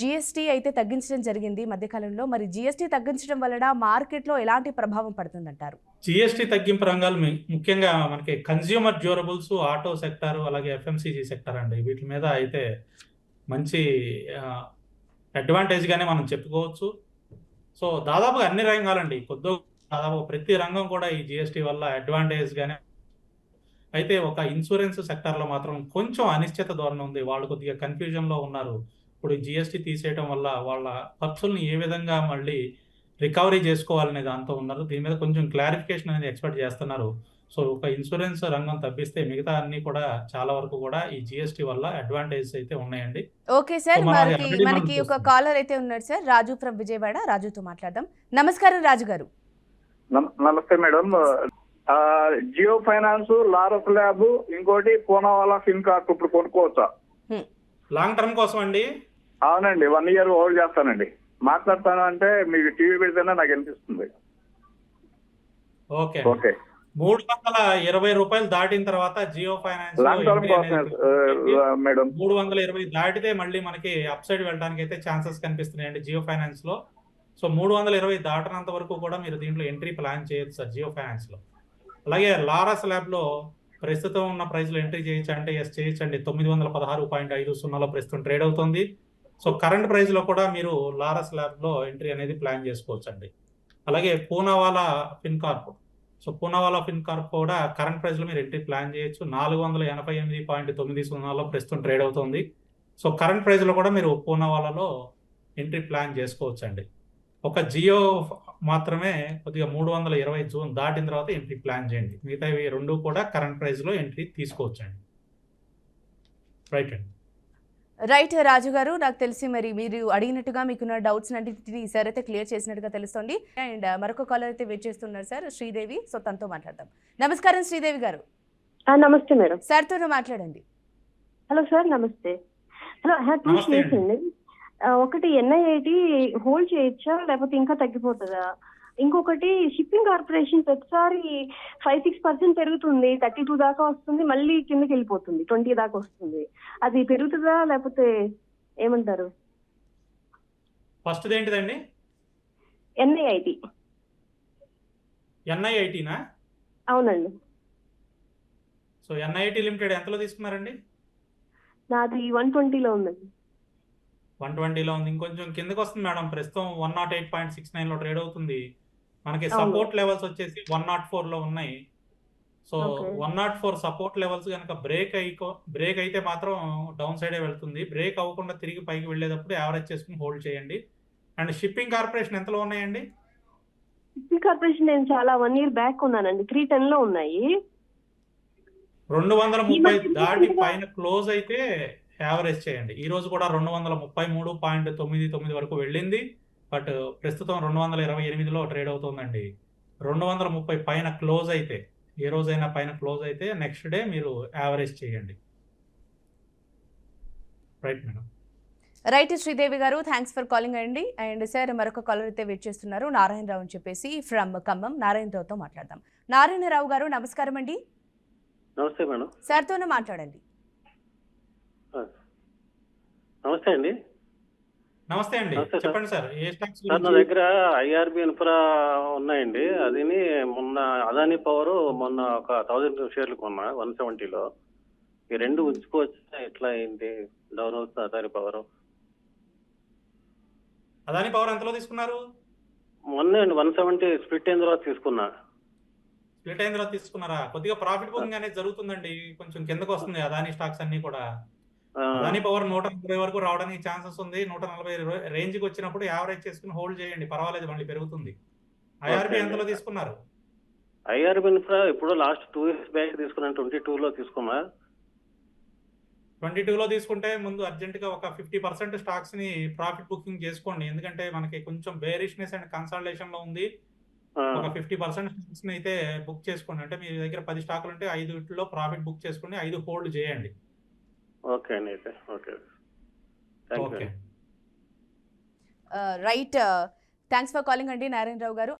GST అయితే తగ్గించడం జరిగింది మధ్యకాలంలో మరి జిఎస్టీ తగ్గించడం వలన మార్కెట్లో ఎలాంటి ప్రభావం పడుతుందంటారు? జిఎస్టీ తగ్గింపు రంగాలు ముఖ్యంగా మనకి కన్జ్యూమర్ డ్యూరబుల్స్ ఆటో సెక్టార్ అలాగే ఎఫ్ఎంసీజీ సెక్టార్ అండి. వీటి మీద అయితే మంచి అడ్వాంటేజ్గానే మనం చెప్పుకోవచ్చు. సో దాదాపుగా అన్ని రంగాలండి. కొద్ది దాదాపు ప్రతి రంగం కూడా ఈ జిఎస్టీ వల్ల అడ్వాంటేజ్గానే అయితే ఒక ఇన్సూరెన్స్ సెక్టార్లో మాత్రం కొంచెం అనిశ్చిత ధోరణి ఉంది. వాళ్ళు కొద్దిగా కన్ఫ్యూజన్లో ఉన్నారు. ఇప్పుడు జిఎస్టీ తీసేయడం వల్ల వాళ్ళ ఖర్చుల్ని ఏ విధంగా మళ్ళీ రికవరీ చేసుకోవాలనే దాంతో ఉన్నారు. దీని మీద కొంచెం క్లారిఫికేషన్ అనేది ఎక్స్పెక్ట్ చేస్తున్నారు. సో ఒక ఇన్సూరెన్స్ రంగం తప్పిస్తే మిగతా అన్ని కూడా చాలా వరకు కూడా ఈ జిఎస్టీ వల్ల అడ్వాంటేజెస్ అయితే ఉన్నాయండి. ఓకే సార్ మనకి ఒక. కాలర్ అయితే ఉన్నారు సార్ రాజు ఫ్రమ్ విజయవాడ రాజుతో మాట్లాడదాం. నమస్కారం రాజు గారు. నమ- నమస్తే మేడం. ఆ, జియో ఫైనాన్స్ లారస్ ల్యాబ్ ఇంకోటి పూనావాలా ఫిన్ కార్ప్ ఇప్పుడు కొనుక్కోవచ్చా? లాంగ్ టర్మ్ కోసం అండి అవునండి వన్ ఇయర్ హోల్డ్ చేస్తానండి. మాట్లాడతాను అంటే మీకు టీవీ పెడితేనే నాకు అనిపిస్తుంది. ఓకే. ఓకే. మూడు వందల ఇరవై రూపాయలు దాటిన తర్వాత జియో ఫైనాన్స్ కోసం ఆ, మేడం. మూడు వందల ఇరవై దాటితే మళ్ళీ మనకి అప్ సైడ్ వెళ్ళడానికి అయితే ఛాన్సెస్ కనిపిస్తున్నాయండి జియో ఫైనాన్స్లో. సో మూడు వందల ఇరవై దాటినంత వరకు కూడా మీరు దీంట్లో ఎంట్రీ ప్లాన్ చేయొచ్చు సార్ జియో ఫైనాన్స్లో. అలాగే లారస్ ల్యాబ్లో ప్రస్తుతం ఉన్న ప్రైస్లో ఎంట్రీ చేయొచ్చు అంటే ఎస్ చేయొచ్చు అండి తొమ్మిది వందల పదహారు పాయింట్ ఐదు సున్నాలో ప్రస్తుతం ట్రేడ్ అవుతుంది. సో కరెంట్ ప్రైస్లో కూడా మీరు లారస్ ల్యాబ్లో ఎంట్రీ అనేది ప్లాన్ చేసుకోవచ్చు అండి అలాగే Poonawalla Fincorp. So Poonawalla Fincorp కూడా కరెంట్ ప్రైస్లో మీరు ఎంట్రీ ప్లాన్ చేయొచ్చు. నాలుగు వందల ఎనభై ఎనిమిది పాయింట్ తొమ్మిది సున్నాలో ప్రస్తుతం ట్రేడ్ అవుతుంది. సో కరెంట్ ప్రైస్లో కూడా మీరు పూనావాలాలో ఎంట్రీ ప్లాన్ చేసుకోవచ్చు అండి ఒక జియో మాత్రమే కొద్దిగా మూడు వందల ఇరవై జూన్ దాటిన తర్వాత ఎంట్రీ ప్లాన్ చేయండి. మిగతా ఇవి రెండు కూడా కరెంట్ ప్రైస్లో ఎంట్రీ తీసుకోవచ్చు అండి రైట్ అండి. రైట్ రాజు గారు నాకు తెలిసి మరి మీరు అడిగినట్టుగా మీకున్న డౌట్స్ అన్నింటినీ సార్ అయితే క్లియర్ చేసినట్టుగా తెలుస్తోంది. అండ్ మరొక కాలర్ అయితే వెయిట్ చేస్తున్నారు సార్ శ్రీదేవి. సో తనతో మాట్లాడదాం. నమస్కారం శ్రీదేవి గారు. ఆ, నమస్తే మేడం. సార్తో మాట్లాడండి. హలో సార్ నమస్తే. హలో ఆ, ఒకటి ఎన్ఐఐటి హోల్డ్ చేయొచ్చా? లేకపోతే ఇంకా తగ్గిపోతుందా? ఇంకొకటి షిప్పింగ్ కార్పొరేషన్ ప్రతిసారి ఫైవ్ సిక్స్ పర్సెంట్ పెరుగుతుంది. థర్టీ టూ దాకా వస్తుంది. మళ్ళీ కిందకి వెళ్ళిపోతుంది. ట్వంటీ దాకా వస్తుంది. అది పెరుగుతుందా? లేకపోతే ఏమంటారు? ఫస్ట్ ఏంటిదండి ఎన్ఐఐటి ఎన్ఐఐటీనా అవునండి. సో ఎన్ఐఐటి లిమిటెడ్ ఎంతలో తీసుకున్నారండి? నాది వన్ ట్వంటీలో ఉందండి. వన్ ట్వంటీలో ఉంది. ఇంకొంచెం కిందకి వస్తుంది మేడం. ప్రస్తుతం one nought eight point six నైన్లో ట్రేడ్ అవుతుంది. మనకి. సపోర్ట్ లెవెల్స్ వచ్చేసి వన్ నాట్ ఫోర్లో ఉన్నాయి. So. One nought four support levels కనుక బ్రేక్ అయికో బ్రేక్ అయితే మాత్రం డౌన్ సైడే వెళ్తుంది. బ్రేక్ అవ్వకుండా తిరిగి పైకి వెళ్ళేటప్పుడు యావరేజ్ చేసుకుని హోల్డ్ చేయండి. అండ్ షిప్పింగ్ కార్పొరేషన్ ఎంతలో ఉన్నాయండి? షిప్పింగ్ కార్పొరేషన్ నేను చాలా వన్ ఇయర్ బ్యాక్ ఉన్నానండి. త్రీ టెన్లో ఉన్నాయి. రెండు వందల ముప్పై దాటి పైన క్లోజ్ అయితే యావరేజ్ చేయండి. ఈ రోజు కూడా రెండు వందల ముప్పై మూడు పాయింట్ తొమ్మిది తొమ్మిది వరకు వెళ్ళింది. బట్ ప్రస్తుతం రెండు వందల ఇరవై ఎనిమిదిలో ట్రేడ్ అవుతుందండి. రెండు వందల ముప్పై పైన క్లోజ్ అయితే ఏ రోజైనా పైన క్లోజ్ అయితే నెక్స్ట్ డే మీరు యావరేజ్ చేయండి. Right madam. Right Sridevi garu thanks for calling అండి. అండ్ సార్ మరొక కాలర్ అయితే వెయిట్ చేస్తున్నారు నారాయణరావు అని చెప్పేసి ఫ్రమ్ ఖమ్మం. నారాయణరావుతో మాట్లాడదాం. నారాయణరావు గారు నమస్కారం అండి. నమస్తే మేడం. సార్తోనే మాట్లాడండి. నమస్తే అండి. నమస్తే అండి. చెప్పండి సార్ ఏ స్టాక్స్ సార్ నా దగ్గర ఐఆర్బి ఇన్ఫ్రా ఉన్నాయండి. అదిని మొన్న అదానీ పవర్ మొన్న ఒక థౌజండ్ షేర్లు కొన్నా వన్ సెవెంటీలో. ఈ రెండు ఉంచుకోవచ్చు ఎట్లా ఏంటి డౌన్ అవుతుంది అదానీ పవర్? అదాని పవర్ ఎంతలో తీసుకున్నారు? మొన్న వన్ సెవెంటీ స్ప్లిట్ అయిన తర్వాత తీసుకున్నా. స్ప్లిట్ అయిన తర్వాత తీసుకున్నారా? కొద్దిగా ప్రాఫిట్ బుకింగ్ అనేది జరుగుతుందండి. కొంచెం కిందకు వస్తుంది అదాని స్టాక్స్ అన్ని కూడా. అదాని పవర్ నూట నలభై వరకు రావడానికి ఛాన్సెస్ ఉంది. నూట నలభై రేంజ్కి వచ్చినప్పుడు యావరేజ్ చేసుకుని హోల్డ్ చేయండి. పర్వాలేదు మళ్ళీ పెరుగుతుంది. ఐఆర్బి. ఎంతలో తీసుకున్నారు? ఐఆర్బి ఇన్ఫ్రా ఇప్పుడు లాస్ట్ టూ ఇయర్స్ బ్యాక్ తీసుకున్నాను. ట్వంటీ టూలో తీసుకున్నా. ట్వంటీ లో తీసుకుంటే ముందు అర్జెంట్గా ఒక ఫిఫ్టీ పర్సెంట్ స్టాక్స్ని ప్రాఫిట్ బుకింగ్ చేసుకోండి. ఎందుకంటే మనకి కొంచెం బేరిష్నెస్ అండ్ కన్సల్టేషన్లో ఉంది ఒక ఫిఫ్టీ పర్సెంట్ స్టాక్స్ని అయితే బుక్ చేసుకోండి. అంటే మీ దగ్గర పది స్టాకులు ఉంటే ఐదు వీటిలో ప్రాఫిట్ బుక్ చేసుకుని ఐదు హోల్డ్ చేయండి. ఓకే అండి. అయితే okay right thanks for calling అండి నారాయణరావు గారు.